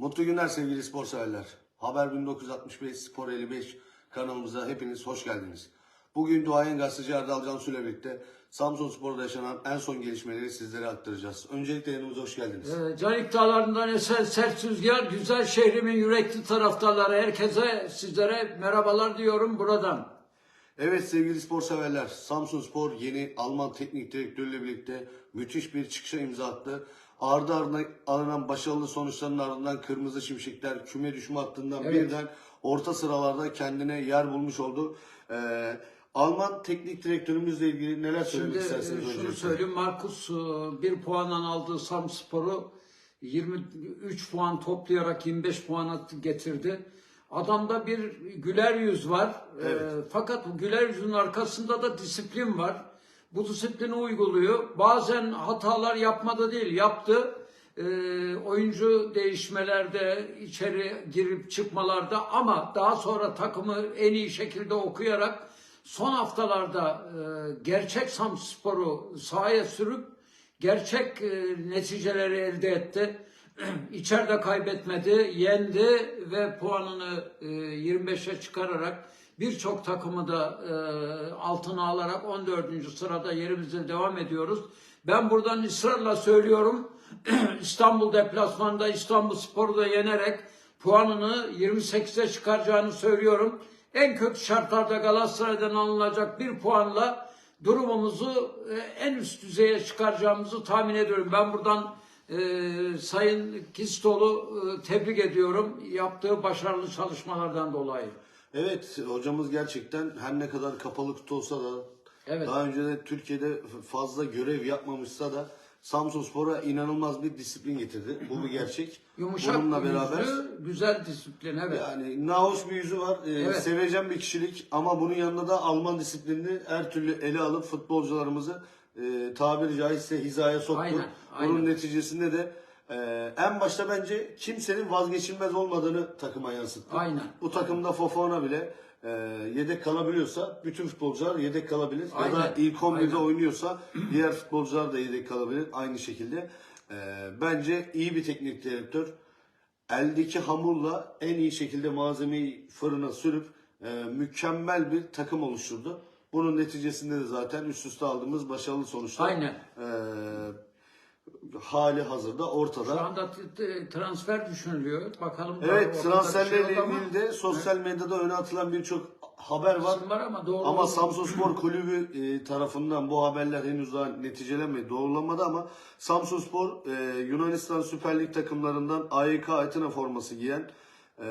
Mutlu günler sevgili spor severler. Haber 1965 Spor 55 kanalımıza hepiniz hoş geldiniz. Bugün duayen gazeteci Erdal Cansu ile birlikte Samsun Spor'da yaşanan en son gelişmeleri sizlere aktaracağız. Öncelikle yanımıza hoş geldiniz. Ee, Canik Dağları'ndan esen sert rüzgar, güzel şehrimin yürekli taraftarları herkese sizlere merhabalar diyorum buradan. Evet sevgili spor severler, Samsun Spor yeni Alman teknik direktörüyle birlikte müthiş bir çıkışa imza attı. Ardı ardına alınan başarılı sonuçların ardından Kırmızı Şimşekler küme düşme hattından Evet. birden orta sıralarda kendine yer bulmuş oldu. Ee, Alman teknik direktörümüzle ilgili neler söylemek Şimdi istersiniz e, şunu söyleyeyim, Markus e, bir puandan aldığı Samspor'u 23 puan toplayarak 25 puana getirdi. Adamda bir güler yüz var. E, Evet. fakat bu güler yüzün arkasında da disiplin var. Bu disiplini uyguluyor. Bazen hatalar yapmadı değil, yaptı. E, oyuncu değişmelerde, içeri girip çıkmalarda ama daha sonra takımı en iyi şekilde okuyarak son haftalarda e, gerçek Samspor'u sahaya sürüp gerçek e, neticeleri elde etti. İçeride kaybetmedi, yendi ve puanını e, 25'e çıkararak birçok takımı da e, altına alarak 14. sırada yerimizde devam ediyoruz. Ben buradan ısrarla söylüyorum. İstanbul deplasmanında İstanbul Spor'u da yenerek puanını 28'e çıkaracağını söylüyorum. En kötü şartlarda Galatasaray'dan alınacak bir puanla durumumuzu e, en üst düzeye çıkaracağımızı tahmin ediyorum. Ben buradan e, Sayın Kistol'u e, tebrik ediyorum yaptığı başarılı çalışmalardan dolayı. Evet hocamız gerçekten her ne kadar kapalı kutu olsa da Evet. daha önce de Türkiye'de fazla görev yapmamışsa da Samsun Spor'a inanılmaz bir disiplin getirdi. Bu bir gerçek. Yumuşak Bununla bir beraber yüzlü, güzel disiplin evet. yani nahoş bir yüzü var. Ee, Evet. Sevecen bir kişilik ama bunun yanında da Alman disiplinini her türlü ele alıp futbolcularımızı e, tabiri caizse hizaya soktu. Aynen, Bunun aynen. neticesinde de e, en başta bence kimsenin vazgeçilmez olmadığını takıma yansıttı. Aynen. Bu takımda Fofana bile e, yedek kalabiliyorsa bütün futbolcular yedek kalabilir. Ya da Aynen, ilk 11'de aynen. oynuyorsa diğer futbolcular da yedek kalabilir aynı şekilde. E, bence iyi bir teknik direktör. Eldeki hamurla en iyi şekilde malzemeyi fırına sürüp e, mükemmel bir takım oluşturdu. Bunun neticesinde de zaten üst üste aldığımız başarılı sonuçlar Aynen. e, hali hazırda ortada. Şu anda transfer düşünülüyor. Bakalım. Evet transferlerle şey ilgili de sosyal medyada öne atılan birçok haber var. Var ama doğru. Ama Samsun Spor Kulübü e, tarafından bu haberler henüz daha neticelenmedi, doğrulanmadı ama Samsun Spor e, Yunanistan Süper Lig takımlarından AYK Atina forması giyen e,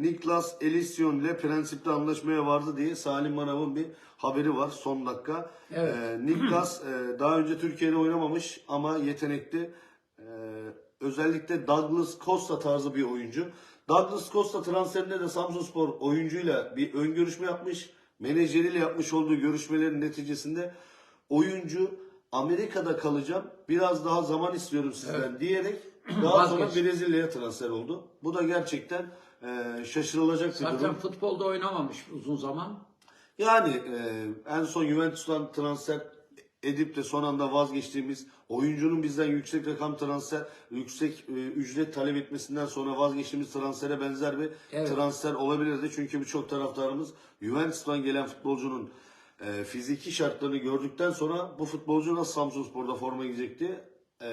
Niklas Elision ile prensipte anlaşmaya vardı diye Salim Manav'ın bir haberi var son dakika. Evet. E, Niklas e, daha önce Türkiye'de oynamamış ama yetenekli. E, özellikle Douglas Costa tarzı bir oyuncu. Douglas Costa transferinde de Samsunspor oyuncuyla bir ön görüşme yapmış. Menajeriyle yapmış olduğu görüşmelerin neticesinde oyuncu Amerika'da kalacağım. Biraz daha zaman istiyorum sizden diyerek daha sonra. Brezilya'ya transfer oldu. Bu da gerçekten e, şaşırılacak bir Zaten durum. futbolda oynamamış uzun zaman. Yani e, en son Juventus'tan transfer edip de son anda vazgeçtiğimiz oyuncunun bizden yüksek rakam transfer, yüksek e, ücret talep etmesinden sonra vazgeçtiğimiz transfere benzer bir Evet. transfer olabilirdi. Çünkü birçok taraftarımız Juventus'tan gelen futbolcunun e, fiziki şartlarını gördükten sonra bu futbolcu nasıl Samsunspor'da forma giyecek diye e,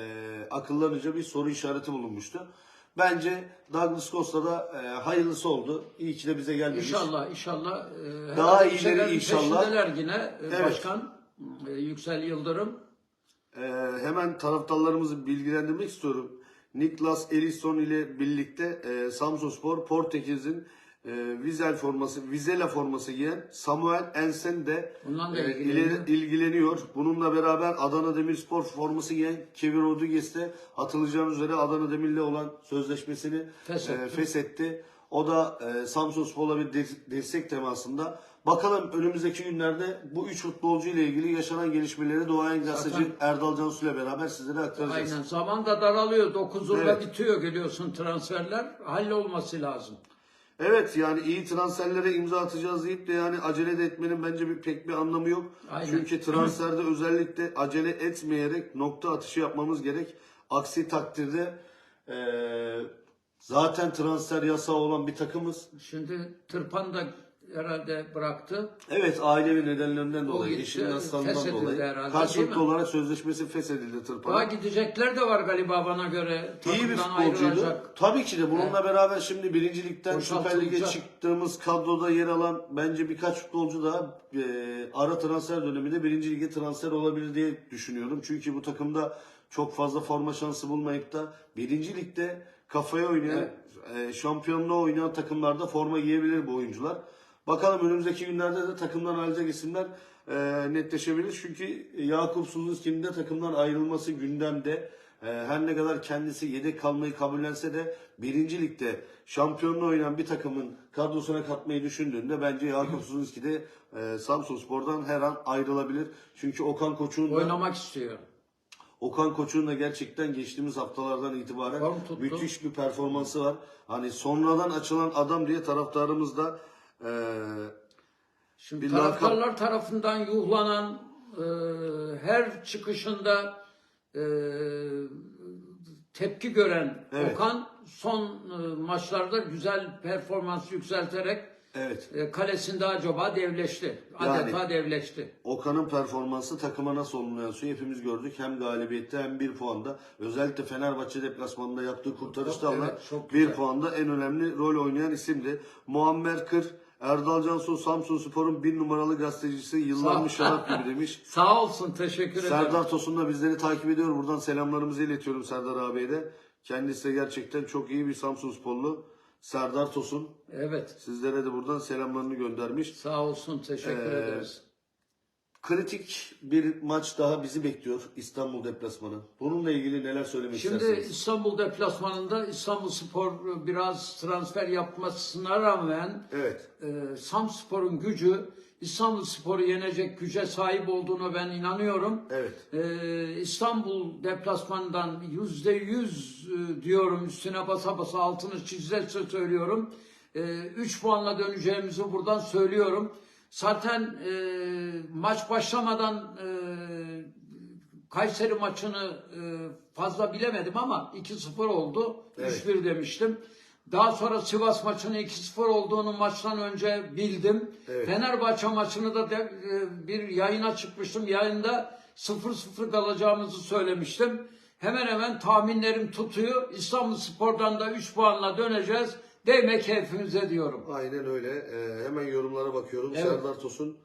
akıllarınca bir soru işareti bulunmuştu. Bence Douglas Costa'da e, hayırlısı oldu. İyi ki de bize gelmemiş. İnşallah inşallah. e, Daha iyileri şeylerin inşallah. peşindeler yine e, Evet. başkan e, Yüksel Yıldırım. Ee, hemen taraftarlarımızı bilgilendirmek istiyorum. Niklas Ellison ile birlikte e, Samsunspor Portekiz'in e, Vizel forması, Vizela forması giyen Samuel Ensen de Bundan da e, ilgileniyor. ilgileniyor. Bununla beraber Adana Demirspor forması giyen Kevin Rodriguez de atılacağınız üzere Adana Demir'le olan sözleşmesini Feshetti. e, feshetti. O da e, Samsunspor'la bir de- destek temasında. Bakalım önümüzdeki günlerde bu üç futbolcu ile ilgili yaşanan gelişmeleri Doğayan Gazeteci Erdal Cansu ile beraber sizlere aktaracağız. Aynen. Zaman da daralıyor. 9'unda Evet. bitiyor geliyorsun transferler. Hallolması lazım. Evet yani iyi transferlere imza atacağız deyip de yani acele de etmenin bence bir pek bir anlamı yok. Aynen. Çünkü transferde özellikle acele etmeyerek nokta atışı yapmamız gerek. Aksi takdirde eee Zaten transfer yasağı olan bir takımız. Şimdi Tırpan da herhalde bıraktı. Evet ailevi nedenlerinden dolayı, gitti, eşinin hastalığından dolayı herhalde, karşılıklı olarak sözleşmesi feshedildi Daha Tırpan'a. gidecekler de var galiba bana göre. İyi bir futbolcuydu. Tabii ki de bununla beraber şimdi birincilikten Süper Lig'e çıktığımız kadroda yer alan bence birkaç futbolcu daha e, ara transfer döneminde birinci lige transfer olabilir diye düşünüyorum. Çünkü bu takımda çok fazla forma şansı bulmayıp da birinci ligde kafaya oynayan, e, şampiyonluğa oynayan takımlarda forma giyebilir bu oyuncular. Bakalım önümüzdeki günlerde de takımdan ayrılacak isimler e, netleşebilir. Çünkü Yakup Suzunski'nin de takımdan ayrılması gündemde. E, her ne kadar kendisi yedek kalmayı kabullense de birinci ligde şampiyonluğu oynayan bir takımın kadrosuna katmayı düşündüğünde bence Yakup Suzunski de e, Samsun Spor'dan her an ayrılabilir. Çünkü Okan Koç'un da Oynamak istiyor. Okan Koç'un da gerçekten geçtiğimiz haftalardan itibaren müthiş bir performansı var. Hani sonradan açılan adam diye taraftarımız da e, Şimdi Bir taraftarlar tarafından yuhlanan e, her çıkışında e, tepki gören Evet. Okan son e, maçlarda güzel performans yükselterek evet e, kalesinde acaba devleşti. Yani- Adeta devleşti. Okan'ın performansı takıma nasıl olumlu yansıyor hepimiz gördük. Hem galibiyette hem bir puanda. Özellikle Fenerbahçe deplasmanında yaptığı kurtarışlarla Evet, bir puanda en önemli rol oynayan isimdi. Muammer Kır, Erdal Cansu Samsun Spor'un bir numaralı gazetecisi yıllanmış şarap gibi demiş. Sağ olsun teşekkür ederim. Serdar Tosun da bizleri takip ediyor. Buradan selamlarımızı iletiyorum Serdar abiye de. Kendisi de gerçekten çok iyi bir Samsun sporlu. Serdar Tosun Evet. sizlere de buradan selamlarını göndermiş. Sağ olsun teşekkür Ee, ederiz. Kritik bir maç daha bizi bekliyor İstanbul deplasmanı. Bununla ilgili neler söylemek Şimdi istersiniz? İstanbul deplasmanında İstanbul Spor biraz transfer yapmasına rağmen Evet. e, Samspor'un gücü İstanbul Spor'u yenecek güce sahip olduğuna ben inanıyorum. Evet. E, İstanbul deplasmanından yüzde yüz e, diyorum üstüne basa basa altını çizerse söylüyorum. E, puanla döneceğimizi buradan söylüyorum. Zaten e, maç başlamadan e, Kayseri maçını e, fazla bilemedim ama 2-0 oldu. Evet. 3-1 demiştim. Daha sonra Sivas maçının 2-0 olduğunu maçtan önce bildim. Evet. Fenerbahçe maçını da de- e, bir yayına çıkmıştım. Yayında 0-0 kalacağımızı söylemiştim. Hemen hemen tahminlerim tutuyor. İstanbul Spor'dan da 3 puanla döneceğiz. Değme keyfimize diyorum. Aynen öyle. Ee, hemen yorumlara bakıyorum. Evet. Serdar Tosun.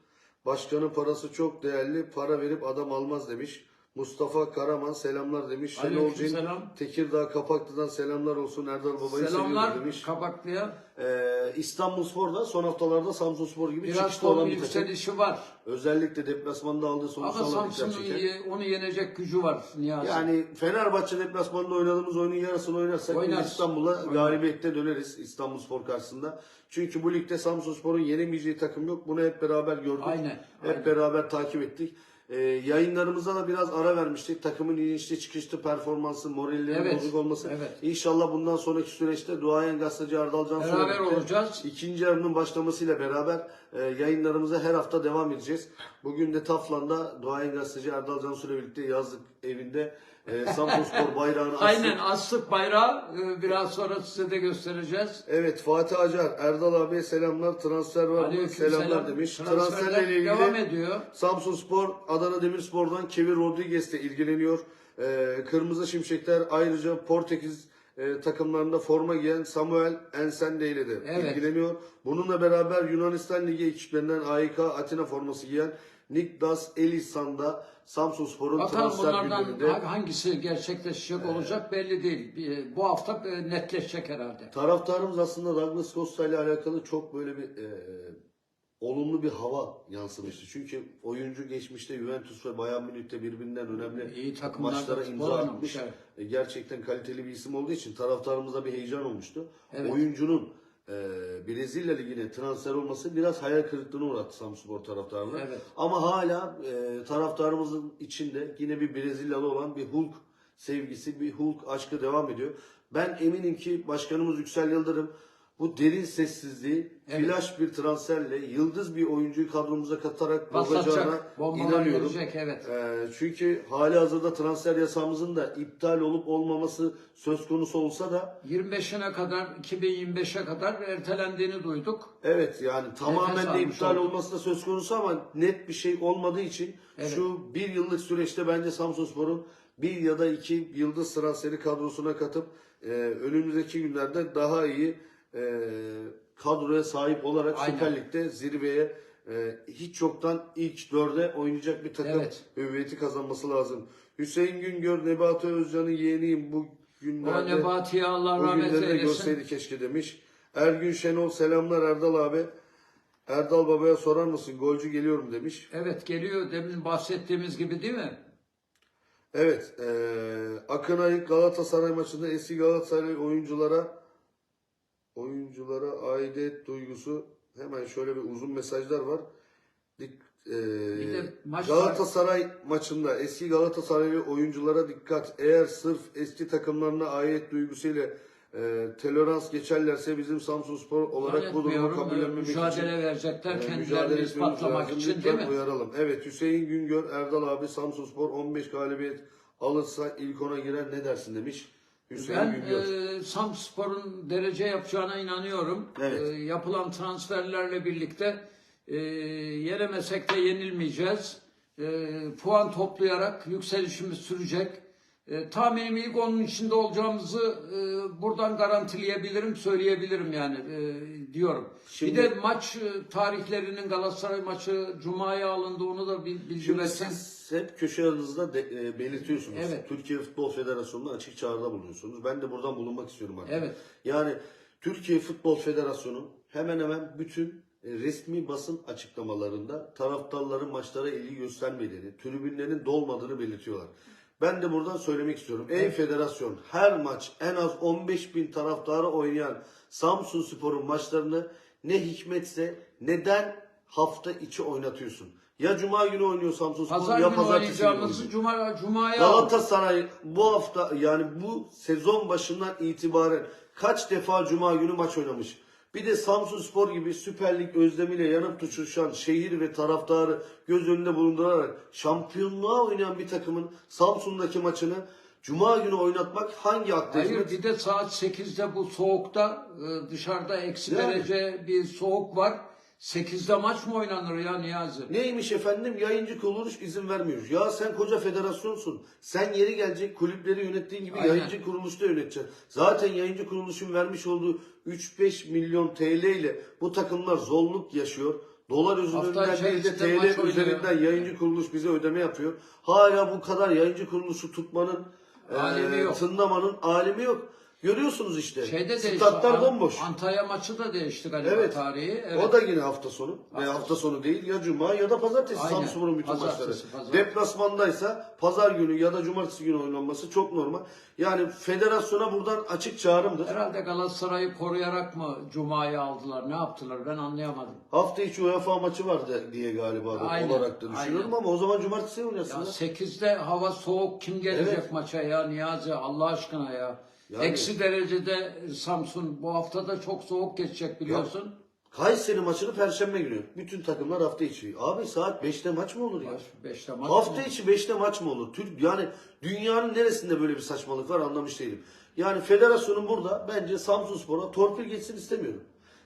Başkanın parası çok değerli. Para verip adam almaz demiş. Mustafa Karaman selamlar demiş. Şenol Aleykümselam. Cin Tekirdağ Kapaklı'dan selamlar olsun. Erdal Baba'yı Selamlar seviyorum demiş. Kabaklı'ya. Ee, İstanbul Spor da son haftalarda Samsun Spor gibi Biraz çıkışta olan form bir takım. yükselişi var. Özellikle deplasmanda aldığı Ama sonuçlarla dikkat Samsun'un çeken. ye- onu yenecek gücü var Niyazi. Yani Fenerbahçe deplasmanında oynadığımız oyunun yarısını oynarsak biz Oynarız. İstanbul'a galibiyette döneriz İstanbul Spor karşısında. Çünkü bu ligde Samsun Spor'un yenemeyeceği takım yok. Bunu hep beraber gördük. Aynen, Hep aynen. beraber takip ettik. Ee, yayınlarımıza da biraz ara vermiştik. Takımın inişli çıkışlı performansı, morallerinin Evet, bozuk olması. evet. İnşallah bundan sonraki süreçte duayen gazeteci Erdal Cansu'yla Beraber birlikte olacağız. İkinci yarının başlamasıyla beraber e, yayınlarımıza her hafta devam edeceğiz. Bugün de Taflan'da duayen gazeteci Erdal Cansu ile birlikte yazlık evinde e, Samsun Spor bayrağını astık. Aynen astık bayrağı e, biraz sonra size de göstereceğiz. Evet Fatih Acar, Erdal abiye selamlar. Transfer var mı? Selamlar demiş. Transferler Transferlerle ilgili devam ediyor. Samsun Spor, Adana Demirspor'dan Kevin Rodriguez de ilgileniyor. Ee, Kırmızı Şimşekler ayrıca Portekiz e, takımlarında forma giyen Samuel Ensende ile de Evet. ilgileniyor. Bununla beraber Yunanistan Ligi ekiplerinden AYK Atina forması giyen Nikdas Elisan da Samsun Spor'un Bakalım transfer bunlardan gündeminde. ha- hangisi gerçekleşecek olacak belli değil. Bir- Bu hafta e, netleşecek herhalde. Taraftarımız aslında Douglas Costa ile alakalı çok böyle bir e, olumlu bir hava yansımıştı. Çünkü oyuncu geçmişte Juventus ve Bayern Münih'te birbirinden önemli İyi takımlarda maçlara futbol imza oynamış, atmış. evet. E, gerçekten kaliteli bir isim olduğu için taraftarımızda bir heyecan olmuştu. Evet. Oyuncunun e, Brezilya Ligi'ne transfer olması biraz hayal kırıklığına uğrattı Samspor taraftarını. Evet. Ama hala e, taraftarımızın içinde yine bir Brezilyalı olan bir Hulk sevgisi, bir Hulk aşkı devam ediyor. Ben eminim ki başkanımız Yüksel Yıldırım bu derin sessizliği Evet. flash bir transferle yıldız bir oyuncuyu kadromuza katarak bombalar inanıyorum. gelecek, evet. Ee, çünkü hali hazırda transfer yasamızın da iptal olup olmaması söz konusu olsa da 25'ine kadar 2025'e kadar ertelendiğini duyduk. Evet yani tamamen de iptal olduk. olması da söz konusu ama net bir şey olmadığı için Evet. şu bir yıllık süreçte bence Samsunspor'un bir ya da iki yıldız transferi kadrosuna katıp e, önümüzdeki günlerde daha iyi e, kadroya sahip olarak Aynen. Süper Lig'de zirveye e, hiç yoktan ilk dörde oynayacak bir takım Evet. hüviyeti kazanması lazım. Hüseyin Güngör, Nebati Özcan'ın yeğeniyim bu O günlerde. Nebati'ye Allah rahmet eylesin. görseydi keşke demiş. Ergün Şenol selamlar Erdal abi. Erdal babaya sorar mısın? Golcü geliyorum demiş. Evet geliyor demin bahsettiğimiz gibi değil mi? Evet. eee Akın Ayık Galatasaray maçında eski Galatasaray oyunculara oyunculara aidiyet duygusu hemen şöyle bir uzun mesajlar var. Dik, de maç Galatasaray maçında eski Galatasaraylı oyunculara dikkat. Eğer sırf eski takımlarına aidiyet duygusuyla eee tolerans geçerlerse bizim Samsunspor olarak bu durumu kabullenmemek için Mücadele verecekler e, kendilerini ispatlamak için Lütfen değil mi? uyaralım. Evet Hüseyin Güngör, Erdal abi Samsunspor 15 galibiyet alırsa ilk ona girer ne dersin demiş. Hüseyin Ben Güngör. e, Samspor'un derece yapacağına inanıyorum. Evet. E, yapılan transferlerle birlikte e, yenemesek de yenilmeyeceğiz. E, puan toplayarak yükselişimiz sürecek. E, tahminim ilk onun içinde olacağımızı e, buradan garantileyebilirim, söyleyebilirim yani e, diyorum. Şimdi- bir de maç e, tarihlerinin Galatasaray maçı Cuma'ya alındı onu da bildirmezsen. Siz hep köşe yanınızda de, e, belirtiyorsunuz. Evet. Türkiye Futbol Federasyonu'na açık çağrıda bulunuyorsunuz. Ben de buradan bulunmak istiyorum artık. Evet. Yani Türkiye Futbol Federasyonu hemen hemen bütün e, resmi basın açıklamalarında taraftarların maçlara ilgi göstermediğini, tribünlerin dolmadığını belirtiyorlar. Ben de buradan söylemek istiyorum. Ey federasyon her maç en az 15 bin taraftarı oynayan Samsun Spor'un maçlarını ne hikmetse neden hafta içi oynatıyorsun? Ya Cuma günü oynuyor Samsun Spor Pazar ya günü Pazartesi günü oynayacağımızı oynuyor. Cuma, Cuma'ya aldık. Galatasaray bu hafta yani bu sezon başından itibaren kaç defa Cuma günü maç oynamış? Bir de Samsun Spor gibi Süper Lig özlemiyle yanıp tutuşan şehir ve taraftarı göz önünde bulundurarak şampiyonluğa oynayan bir takımın Samsun'daki maçını Cuma günü oynatmak hangi akla Hayır hizmet? bir de saat 8'de bu soğukta e, dışarıda eksi Yani. derece bir soğuk var. 8'de maç mı oynanır ya Niyazi? Neymiş efendim yayıncı kuruluş izin vermiyor. Ya sen koca federasyonsun. Sen yeri gelecek kulüpleri yönettiğin gibi Aynen. yayıncı kuruluşta yöneteceksin. Zaten yayıncı kuruluşun vermiş olduğu 3-5 milyon TL ile bu takımlar zorluk yaşıyor. Dolar üzerinden değil de TL oynuyor. üzerinden yayıncı kuruluş bize ödeme yapıyor. Hala bu kadar yayıncı kuruluşu tutmanın, Alemi eee, yok. tınlamanın alemi yok. Görüyorsunuz işte. Şeyde. Statlar bomboş. Antalya maçı da değişti galiba Evet. tarihi. Evet. O da yine hafta sonu. Veya hafta sonu değil ya cuma ya da pazartesi Aynen. Samsun'un bütün Pazartesi, maçları. pazar. Deplasmandaysa pazar günü ya da cumartesi günü oynanması çok normal. Yani federasyona buradan açık çağrımdır. Herhalde Galatasaray'ı koruyarak mı Cuma'ya aldılar? Ne yaptılar? Ben anlayamadım. Hafta içi UEFA maçı vardı diye galiba Aynen, olarak da düşünüyorum ama o zaman cumartesi Ya oynasınlar. 8'de hava soğuk kim gelecek Evet. maça ya Niyazi Allah aşkına ya. Yani- Eksi derecede Samsun bu hafta da çok soğuk geçecek biliyorsun. Kayseri maçını perşembe günü. Bütün takımlar hafta içi. Abi saat 5'te maç mı olur ya? 5'te maç Hafta mı? içi 5'te maç mı olur? Türk yani dünyanın neresinde böyle bir saçmalık var anlamış değilim. Yani federasyonun burada bence Samsunspor'a torpil geçsin istemiyorum.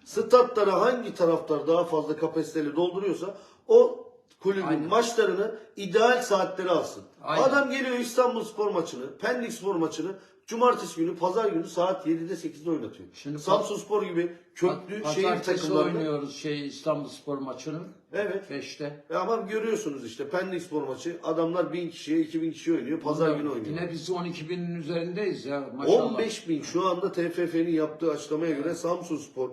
Statlara hangi taraftar daha fazla kapasiteli dolduruyorsa o kulübün Aynen. maçlarını ideal saatleri alsın. Aynen. Adam geliyor İstanbul Spor maçını, Pendik Spor maçını cumartesi günü, pazar günü saat 7'de 8'de oynatıyor. Şimdi Samsun Spor gibi köklü Pa- şehir takımlarında. oynuyoruz şey İstanbul Spor maçını. Evet. 5'te. E Ama görüyorsunuz işte Pendik Spor maçı adamlar 1000 kişiye 2000 kişi oynuyor. Pazar günü oynuyor. Yine biz 12 binin üzerindeyiz ya maşallah. 15 bin şu anda TFF'nin yaptığı açıklamaya göre Samsun Spor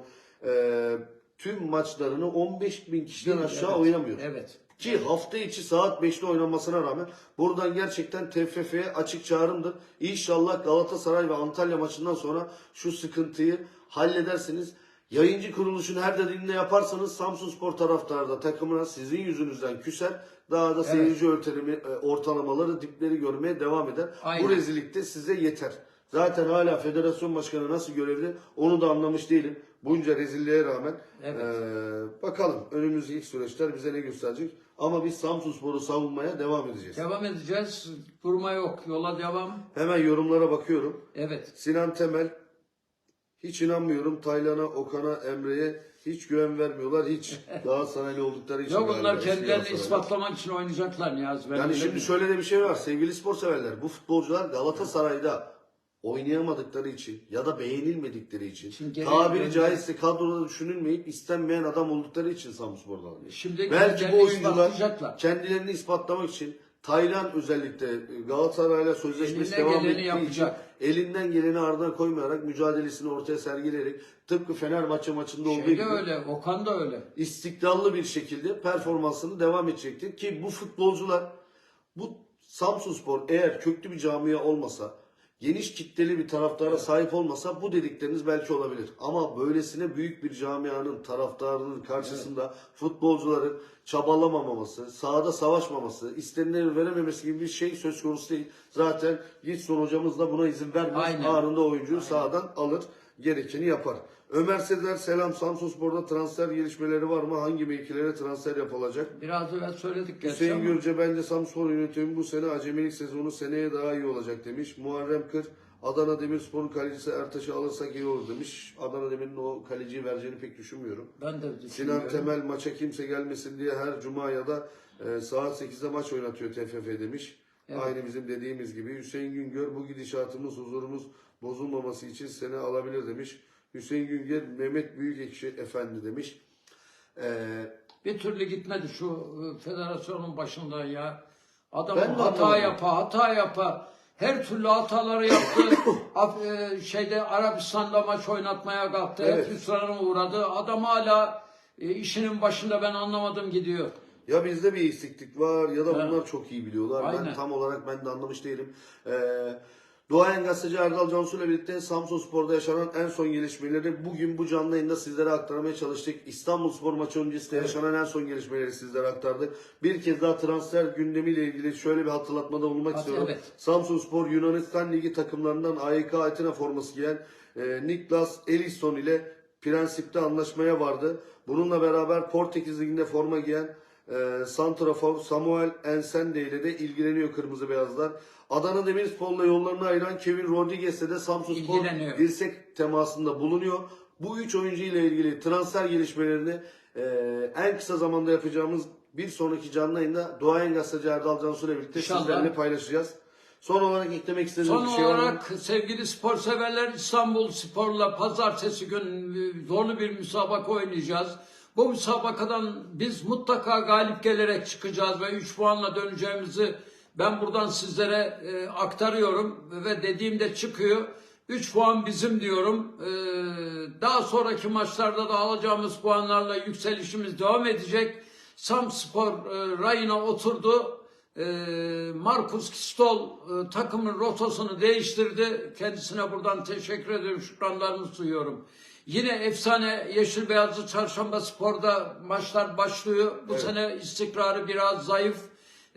e, tüm maçlarını 15 bin kişiden aşağı Evet, oynamıyor. Evet. Ki hafta içi saat 5'te oynanmasına rağmen buradan gerçekten TFF'ye açık çağrımdır. İnşallah Galatasaray ve Antalya maçından sonra şu sıkıntıyı halledersiniz. Yayıncı kuruluşun her dediğinde yaparsanız Samsun Spor taraftarı da takımına sizin yüzünüzden küser. Daha da seyirci örtelimi, e, ortalamaları dipleri görmeye devam eder. Aynen. Bu rezillik de size yeter. Zaten hala federasyon başkanı nasıl görevli onu da anlamış değilim. Bunca rezilliğe rağmen. Evet. Ee, bakalım önümüzdeki süreçler bize ne gösterecek. Ama biz Samsunspor'u savunmaya devam edeceğiz. Devam edeceğiz. Durma yok. Yola devam. Hemen yorumlara bakıyorum. Evet. Sinan Temel hiç inanmıyorum Taylan'a, Okan'a, Emre'ye hiç güven vermiyorlar. Hiç Galatasaraylı oldukları için. Yok onlar kendilerini ispatlamak için oynayacaklar Niyazi. Ben Yani şimdi biliyorum. şöyle de bir şey var sevgili spor severler. Bu futbolcular Galatasaray'da oynayamadıkları için ya da beğenilmedikleri için Şimdi tabiri döndü. caizse kadroda düşünülmeyip istenmeyen adam oldukları için Samsunspor'da alıyor. Şimdi Belki bu kendilerini oyuncular kendilerini ispatlamak için Taylan özellikle Galatasaray'la sözleşmesi Elinden devam geleni ettiği yapacak. için elinden geleni ardına koymayarak mücadelesini ortaya sergileyerek tıpkı Fenerbahçe maçında olduğu Şey gibi de öyle. Okan da öyle. istikrarlı bir şekilde performansını devam edecektir. Ki bu futbolcular bu Samsunspor eğer köklü bir camia olmasa geniş kitleli bir taraftara sahip olmasa bu dedikleriniz belki olabilir. Ama böylesine büyük bir camianın taraftarının karşısında futbolcuların çabalamamaması, sahada savaşmaması, istenilen verememesi gibi bir şey söz konusu değil. Zaten Gitson hocamız da buna izin vermez. Aynen. Anında oyuncuyu sahadan alır, gerekeni yapar. Ömer Sezer selam Samsunspor'da transfer gelişmeleri var mı? Hangi mevkilere transfer yapılacak? Biraz evvel söyledik gerçi Hüseyin ama. Gürce bence Samspor yönetimi bu sene acemilik sezonu seneye daha iyi olacak demiş. Muharrem Kır Adana Demirspor'un kalecisi Ertaş'ı alırsak iyi olur demiş. Adana Demir'in o kaleciyi vereceğini pek düşünmüyorum. Ben de Sinan düşünüyorum. Temel maça kimse gelmesin diye her cuma ya da e, saat 8'de maç oynatıyor TFF demiş. Evet. Aynı bizim dediğimiz gibi. Hüseyin Güngör bu gidişatımız huzurumuz bozulmaması için seni alabilir demiş. Hüseyin Güngör Mehmet Büyükekşi Efendi demiş. E, Bir türlü gitmedi şu e, federasyonun başından ya. Adam Ben hata yapa, hata yapa. Her türlü hataları yaptı. Af- e, şeyde Arabistan'da maç oynatmaya kalktı. Evet. Hüsrana uğradı. Adam hala e, işinin başında ben anlamadım gidiyor. Ya bizde bir eksiklik var ya da Evet. bunlar çok iyi biliyorlar. Ben Aynen. tam olarak ben de anlamış değilim. Ee, Doğayan Gazeteci Erdal Cansu ile birlikte Samsun Spor'da yaşanan en son gelişmeleri bugün bu canlı yayında sizlere aktarmaya çalıştık. İstanbul Spor maçı öncesinde yaşanan en son gelişmeleri sizlere aktardık. Bir kez daha transfer gündemiyle ilgili şöyle bir hatırlatmada bulunmak istiyorum. evet. Samsun Spor Yunanistan Ligi takımlarından AYK Atina forması giyen e, Niklas Ellison ile prensipte anlaşmaya vardı. Bununla beraber Portekiz Ligi'nde forma giyen e, Santrafor Samuel Ensende ile de ilgileniyor Kırmızı Beyazlar. Adana Demirspor'la yollarını ayıran Kevin Rodriguez'le de Samsun Spor İlgileniyor. dirsek temasında bulunuyor. Bu üç oyuncu ile ilgili transfer gelişmelerini e, en kısa zamanda yapacağımız bir sonraki canlı yayında Doğayan Gazeteci Erdal Cansu ile birlikte İnşallah. sizlerle paylaşacağız. Son olarak eklemek istediğiniz Son bir şey var mı? olarak sevgili spor severler İstanbul Spor'la pazartesi gün e, zorlu bir müsabaka oynayacağız. Bu müsabakadan biz mutlaka galip gelerek çıkacağız ve 3 puanla döneceğimizi ben buradan sizlere e, aktarıyorum ve dediğimde çıkıyor. 3 puan bizim diyorum. E, daha sonraki maçlarda da alacağımız puanlarla yükselişimiz devam edecek. Samspor e, rayına oturdu. E, Markus Kistol e, takımın rotasını değiştirdi. Kendisine buradan teşekkür ediyorum. Şükranlarımı sunuyorum. Yine efsane Yeşil Beyazlı Çarşamba Spor'da maçlar başlıyor. Bu sene istikrarı biraz zayıf.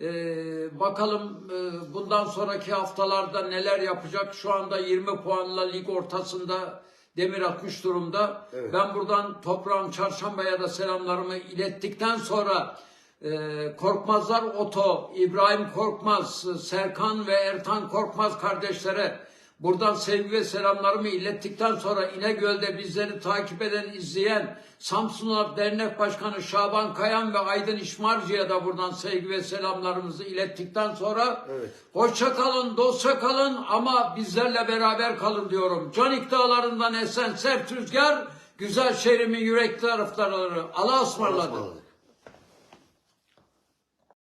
Ee, bakalım e, bundan sonraki haftalarda neler yapacak. Şu anda 20 puanla lig ortasında demir atmış durumda. Evet. Ben buradan toprağım çarşambaya da selamlarımı ilettikten sonra e, Korkmazlar Oto, İbrahim Korkmaz, Serkan ve Ertan Korkmaz kardeşlere buradan sevgi ve selamlarımı ilettikten sonra İnegöl'de bizleri takip eden, izleyen Samsunlar Dernek Başkanı Şaban Kayan ve Aydın İşmarcı'ya da buradan sevgi ve selamlarımızı ilettikten sonra Evet. hoşça kalın, dostça kalın ama bizlerle beraber kalın diyorum. Canik Dağları'ndan esen sert rüzgar, güzel şehrimin yürekli taraftarları. Allah'a ısmarladık. Osmanlı.